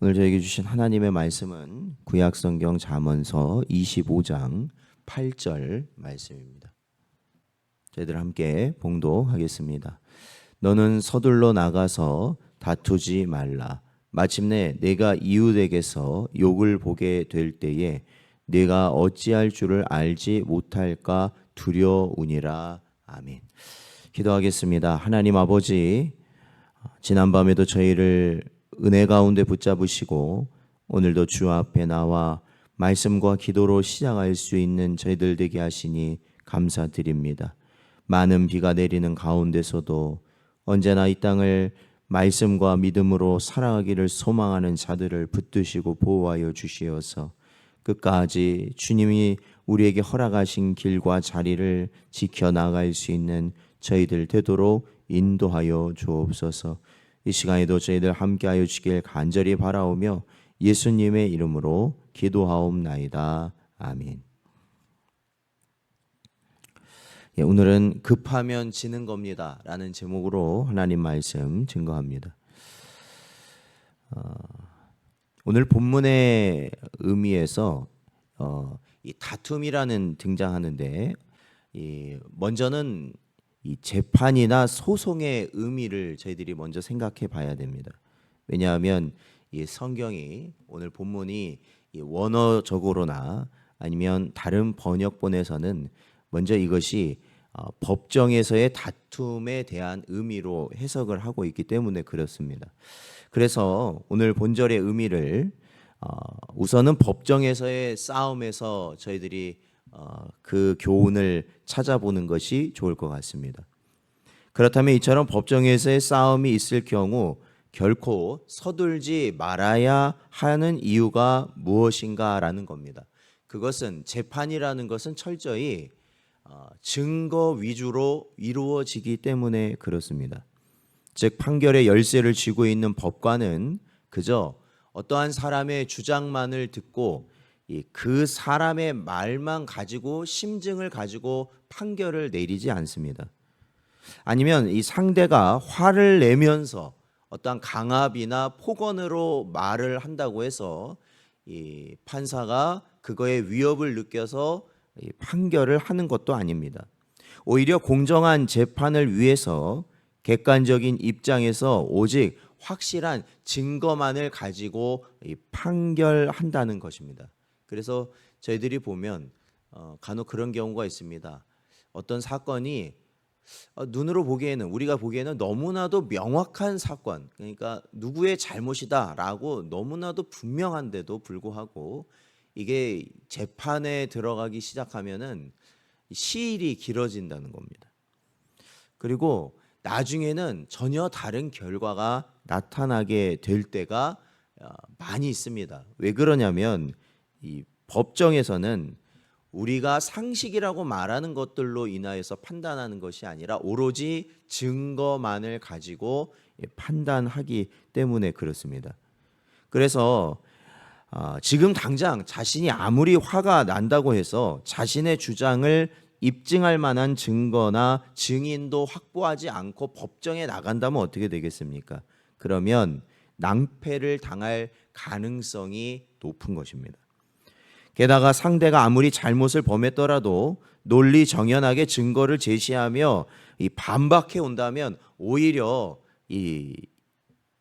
오늘 저에게 주신 하나님의 말씀은 구약성경 잠언서 25장 8절 말씀입니다. 저희들 함께 봉독하겠습니다. 너는 서둘러 나가서 다투지 말라. 마침내 내가 이웃에게서 욕을 보게 될 때에 내가 어찌할 줄을 알지 못할까 두려우니라. 아멘. 기도하겠습니다. 하나님 아버지, 지난밤에도 저희를 은혜 가운데 붙잡으시고 오늘도 주 앞에 나와 말씀과 기도로 시작할 수 있는 저희들 되게 하시니 감사드립니다. 많은 비가 내리는 가운데서도 언제나 이 땅을 말씀과 믿음으로 살아가기를 소망하는 자들을 붙드시고 보호하여 주시어서 끝까지 주님이 우리에게 허락하신 길과 자리를 지켜 나갈 수 있는 저희들 되도록 인도하여 주옵소서. 이 시간에도 저희들 함께하여 주길 간절히 바라오며 예수님의 이름으로 기도하옵나이다. 아멘. 예, 오늘은 급하면 지는 겁니다 라는 제목으로 하나님 말씀 증거합니다. 어, 오늘 본문의 의미에서 어, 이 다툼이라는 등장하는데 이 먼저는 이 재판이나 소송의 의미를 저희들이 먼저 생각해 봐야 됩니다. 왜냐하면 이 성경이 오늘 본문이 이 원어적으로나 아니면 다른 번역본에서는 먼저 이것이 어, 법정에서의 다툼에 대한 의미로 해석을 하고 있기 때문에 그렇습니다. 그래서 오늘 본절의 의미를 어, 우선은 법정에서의 싸움에서 저희들이 어, 그 교훈을 찾아보는 것이 좋을 것 같습니다. 그렇다면 이처럼 법정에서의 싸움이 있을 경우 결코 서둘지 말아야 하는 이유가 무엇인가라는 겁니다. 그것은 재판이라는 것은 철저히 어, 증거 위주로 이루어지기 때문에 그렇습니다. 즉 판결의 열쇠를 쥐고 있는 법관은 그저 어떠한 사람의 주장만을 듣고 그 사람의 말만 가지고 심증을 가지고 판결을 내리지 않습니다. 아니면 이 상대가 화를 내면서 어떠한 강압이나 폭언으로 말을 한다고 해서 이 판사가 그거에 위협을 느껴서 판결을 하는 것도 아닙니다. 오히려 공정한 재판을 위해서 객관적인 입장에서 오직 확실한 증거만을 가지고 판결한다는 것입니다. 그래서 저희들이 보면 어, 간혹 그런 경우가 있습니다. 어떤 사건이 어, 눈으로 보기에는 우리가 보기에는 너무나도 명확한 사건, 그러니까 누구의 잘못이다라고 너무나도 분명한데도 불구하고 이게 재판에 들어가기 시작하면은 시일이 길어진다는 겁니다. 그리고 나중에는 전혀 다른 결과가 나타나게 될 때가 어, 많이 있습니다. 왜 그러냐면 이 법정에서는 우리가 상식이라고 말하는 것들로 인하여서 판단하는 것이 아니라 오로지 증거만을 가지고 판단하기 때문에 그렇습니다. 그래서 어, 지금 당장 자신이 아무리 화가 난다고 해서 자신의 주장을 입증할 만한 증거나 증인도 확보하지 않고 법정에 나간다면 어떻게 되겠습니까? 그러면 낭패를 당할 가능성이 높은 것입니다. 게다가 상대가 아무리 잘못을 범했더라도 논리 정연하게 증거를 제시하며 이 반박해 온다면 오히려 이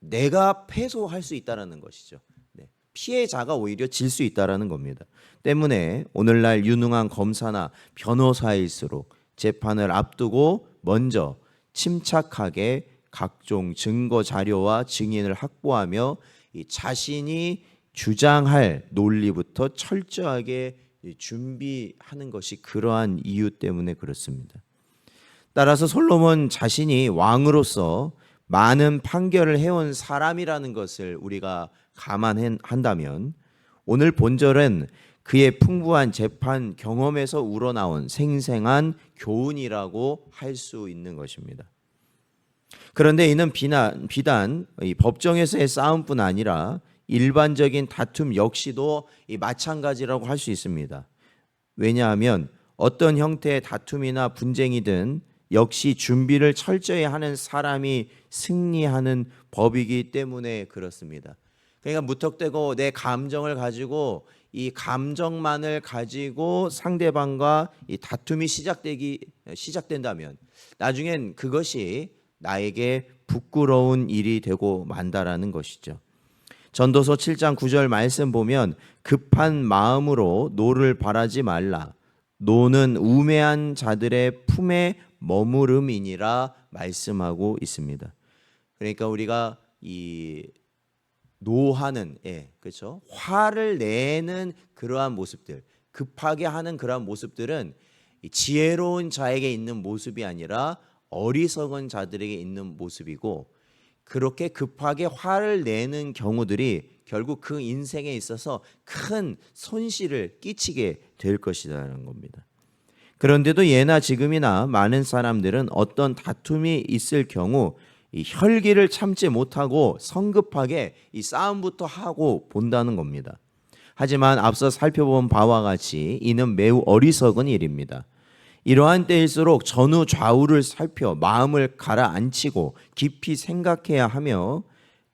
내가 패소할 수 있다라는 것이죠. 네. 피해자가 오히려 질 수 있다라는 겁니다. 때문에 오늘날 유능한 검사나 변호사일수록 재판을 앞두고 먼저 침착하게 각종 증거 자료와 증인을 확보하며 이 자신이 주장할 논리부터 철저하게 준비하는 것이 그러한 이유 때문에 그렇습니다. 따라서 솔로몬 자신이 왕으로서 많은 판결을 해온 사람이라는 것을 우리가 감안한다면 오늘 본절은 그의 풍부한 재판 경험에서 우러나온 생생한 교훈이라고 할 수 있는 것입니다. 그런데 이는 비단 법정에서의 싸움뿐 아니라 일반적인 다툼 역시도 마찬가지라고 할 수 있습니다. 왜냐하면 어떤 형태의 다툼이나 분쟁이든 역시 준비를 철저히 하는 사람이 승리하는 법이기 때문에 그렇습니다. 그러니까 무턱대고 내 감정을 가지고 이 감정만을 가지고 상대방과 이 다툼이 시작되기 시작된다면 나중엔 그것이 나에게 부끄러운 일이 되고 만다라는 것이죠. 전도서 7장 9절 말씀 보면 급한 마음으로 노를 바라지 말라. 노는 우매한 자들의 품에 머무름이니라 말씀하고 있습니다. 그러니까 우리가 이 노하는 예, 그렇죠? 화를 내는 그러한 모습들, 급하게 하는 그러한 모습들은 이 지혜로운 자에게 있는 모습이 아니라 어리석은 자들에게 있는 모습이고 그렇게 급하게 화를 내는 경우들이 결국 그 인생에 있어서 큰 손실을 끼치게 될 것이라는 겁니다. 그런데도 예나 지금이나 많은 사람들은 어떤 다툼이 있을 경우 이 혈기를 참지 못하고 성급하게 이 싸움부터 하고 본다는 겁니다. 하지만 앞서 살펴본 바와 같이 이는 매우 어리석은 일입니다. 이러한 때일수록 전후 좌우를 살펴 마음을 가라앉히고 깊이 생각해야 하며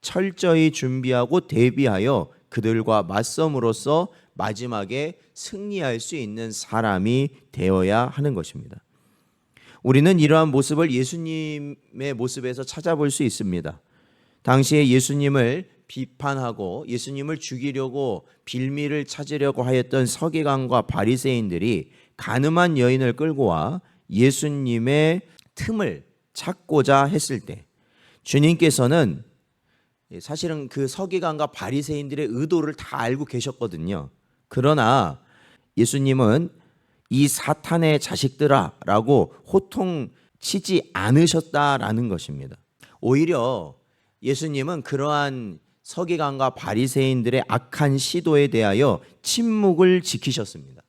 철저히 준비하고 대비하여 그들과 맞섬으로써 마지막에 승리할 수 있는 사람이 되어야 하는 것입니다. 우리는 이러한 모습을 예수님의 모습에서 찾아볼 수 있습니다. 당시에 예수님을 비판하고 예수님을 죽이려고 빌미를 찾으려고 하였던 서기관과 바리새인들이 가늠한 여인을 끌고 와 예수님의 틈을 찾고자 했을 때 주님께서는 사실은 그 서기관과 바리새인들의 의도를 다 알고 계셨거든요. 그러나 예수님은 이 사탄의 자식들아라고 호통 치지 않으셨다라는 것입니다. 오히려 예수님은 그러한 서기관과 바리새인들의 악한 시도에 대하여 침묵을 지키셨습니다.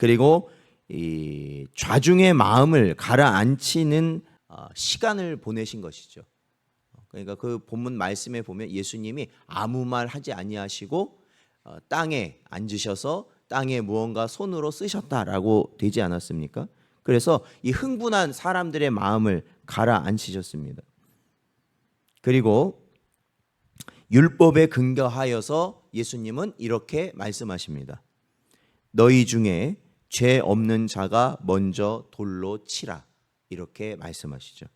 그리고 이 좌중의 마음을 가라앉히는 어, 시간을 보내신 것이죠. 그러니까 그 본문 말씀에 보면 예수님이 아무 말 하지 아니하시고 어, 땅에 앉으셔서 땅에 무언가 손으로 쓰셨다라고 되지 않았습니까? 그래서 이 흥분한 사람들의 마음을 가라앉히셨습니다. 그리고 율법에 근거하여서 예수님은 이렇게 말씀하십니다. 너희 중에 죄 없는 자가 먼저 돌로 치라. 이렇게 말씀하시죠.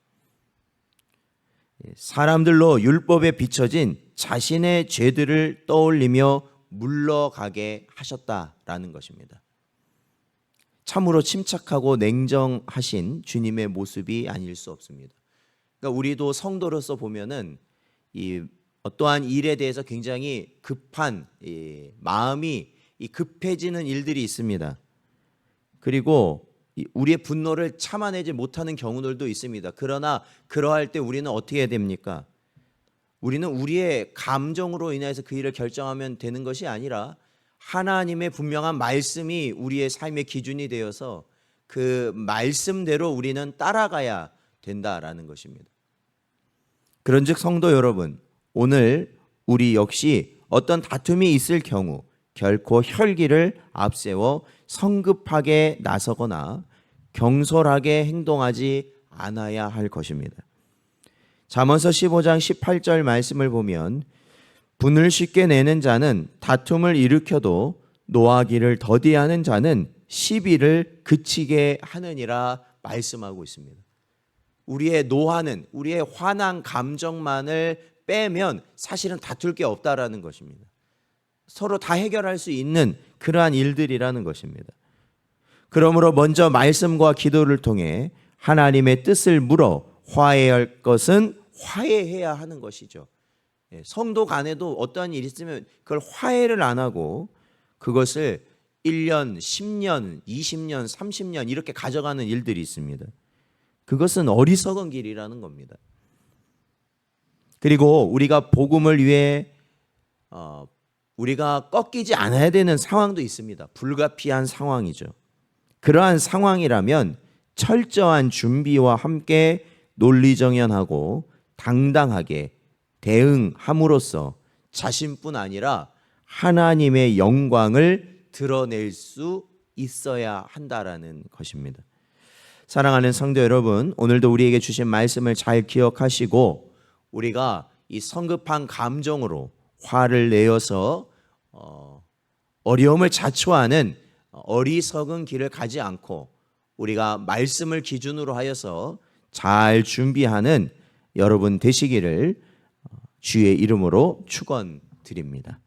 예, 사람들로 율법에 비춰진 자신의 죄들을 떠올리며 물러가게 하셨다라는 것입니다. 참으로 침착하고 냉정하신 주님의 모습이 아닐 수 없습니다. 그러니까 우리도 성도로서 보면은 이 어떠한 일에 대해서 굉장히 급한 이 마음이 이 급해지는 일들이 있습니다. 그리고 우리의 분노를 참아내지 못하는 경우들도 있습니다. 그러나 그러할 때 우리는 어떻게 해야 됩니까? 우리는 우리의 감정으로 인해서 그 일을 결정하면 되는 것이 아니라 하나님의 분명한 말씀이 우리의 삶의 기준이 되어서 그 말씀대로 우리는 따라가야 된다라는 것입니다. 그런즉 성도 여러분, 오늘 우리 역시 어떤 다툼이 있을 경우 결코 혈기를 앞세워 성급하게 나서거나 경솔하게 행동하지 않아야 할 것입니다. 잠언서 15장 18절 말씀을 보면 분을 쉽게 내는 자는 다툼을 일으켜도 노하기를 더디하는 자는 시비를 그치게 하느니라 말씀하고 있습니다. 우리의 노하는 우리의 화난 감정만을 빼면 사실은 다툴 게 없다라는 것입니다. 서로 다 해결할 수 있는 그러한 일들이라는 것입니다. 그러므로 먼저 말씀과 기도를 통해 하나님의 뜻을 물어 화해할 것은 화해해야 하는 것이죠. 예, 성도 간에도 어떠한 일이 있으면 그걸 화해를 안 하고 그것을 1년, 10년, 20년, 30년 이렇게 가져가는 일들이 있습니다. 그것은 어리석은 길이라는 겁니다. 그리고 우리가 복음을 위해 어, 우리가 꺾이지 않아야 되는 상황도 있습니다. 불가피한 상황이죠. 그러한 상황이라면 철저한 준비와 함께 논리정연하고 당당하게 대응함으로써 자신뿐 아니라 하나님의 영광을 드러낼 수 있어야 한다라는 것입니다. 사랑하는 성도 여러분, 오늘도 우리에게 주신 말씀을 잘 기억하시고 우리가 이 성급한 감정으로 화를 내어서 어, 어려움을 자초하는 어리석은 길을 가지 않고 우리가 말씀을 기준으로 하여서 잘 준비하는 여러분 되시기를 어, 주의 이름으로 축원드립니다.